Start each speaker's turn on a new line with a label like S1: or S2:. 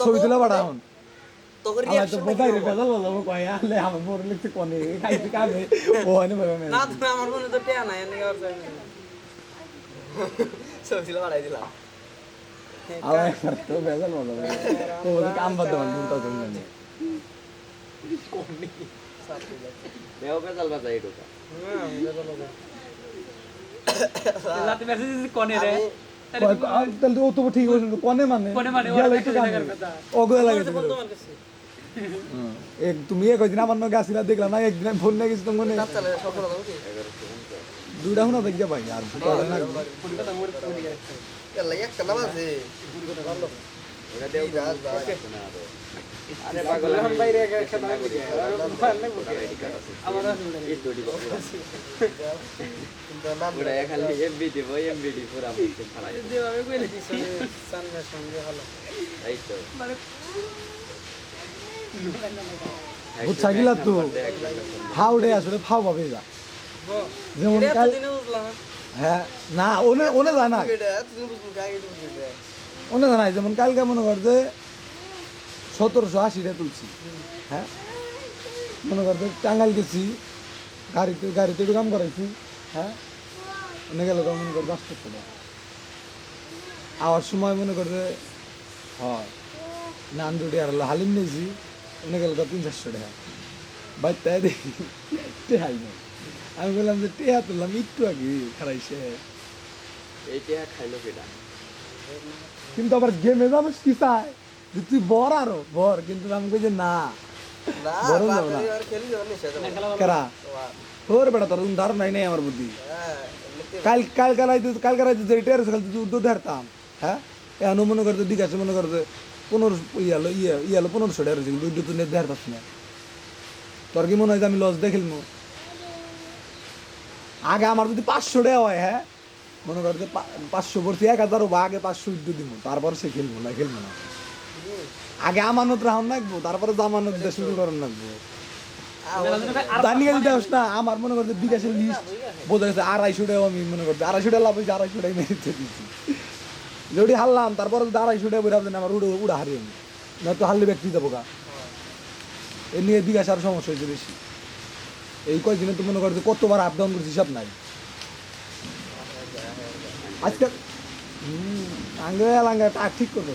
S1: ছবি তুলে পাঠা এখন
S2: তোকে
S1: আমার তো
S2: reaction
S1: বোঝাই রে
S2: দেখব।
S1: বেজাল বলব কয় আলে আমার মোর লিখতে কোনে
S3: কোনে রে?
S1: তাহলে ও তো ঠিক হইছে কোনে মানে?
S3: কোনে মানে,
S1: লাগে এক তুমি এক দিন আমার নগে আসিলা দেখলাম না একদিন আমি ফোন নিয়ে গেছি তোমার
S2: তার চালে সফল হবে কি?
S1: দুইটা শুনা দেখিয়া ভাই আর না
S2: একটা।
S4: না আরও আরে পাগল
S3: এখন বাইরে একা একসাথে আমি দিছি আমার
S4: এই তো দিব পুরা খালি এমবি দিব এমবি দি পুরা মুখে ফালাই
S3: যেভাবে কইলে
S2: সামনের সঙ্গে ভালো।
S4: এই তো।
S3: মানে
S1: বুঝছা গিলা তো ফাউডে আসলে ফাউ পাবে যা যেমন কাল হ্যাঁ না ওনে ওনে জানা ওনে জানাই যেমন কালকে মনে কর যে সতেরোশো আশিটা তুলছি হ্যাঁ? মনে কর যে টাঙ্গাইল গেছি, গাড়িতে গাড়িতে একটু কাম করাইছি হ্যাঁ? ওনে গেল মনে কর দশ টাকা আওয়ার সময় মনে কর যে, হয় নান দুটি আর হালিম নিয়েছি ওনে গেল তিন চারশো টাকা। বাইতে দেখি, টেহাই নেই। আমি বললাম যে টেহা তুললাম, একটু আগে খারাইছে
S4: এইটা খাইলো কেডা?
S1: কিন্তু আবার গেমে মানুষ কি চায় যে তুই বর আরও বর কিন্তু আমি কই যে না।
S2: না
S1: না।
S2: খেলি যাবে। নিশ্চয়
S1: কেরা? তোর বেটা তোর ধারণ নাই নাই আমার বুদ্ধি।
S2: হ্যাঁ
S1: কাল কাল কালাইতে কাল কালাইতে যে টের কাল তুই উদ্যোগ ধরতাম হ্যাঁ? এখন মনে করতে দিক আছে মনে করতে পনেরো ইয়ালো ইয়ে ইয়ালো পনেরোশো টাকা রয়েছে কিন্তু উদ্যোগ নিয়ে ধরতাস না। তোর কি মনে হয় যে আমি লস দেখিলমু আগে আমার যদি পাঁচশো টাকা হয় হ্যাঁ? মনে করতে পাঁচশো পড়ছি এক হাজার বা আগে পাঁচশো উদ্যোগ দিব তারপর সে খেলব না খেলব না। আগে আমানত রাহন রাখব তারপরে জামানত দিয়ে শুরু করার রাখব জানি গেলে দেওস না, আমার মনে করতে বিকাশের লিস্ট বোঝা গেছে আড়াইশো টাকা আমি মনে করতে আড়াইশো টাকা লাভ হয়েছে আড়াইশো টাকা মেরেতে দিচ্ছি যদি হারলাম, তারপরে যদি আড়াইশো টাকা আপনার আমার উড়ে উড়া হারিয়ে আমি না তো হারলে ব্যক্তি দেবো গা। এ নিয়ে বিকাশ আর সমস্যা হয়েছে বেশি। এই কয়েকদিনে তো মনে করতে কতবার আপ ডাউন করছি, সব নাই। আজকে হুম আঙ্গে আলাঙ্গে টাক ঠিক করব।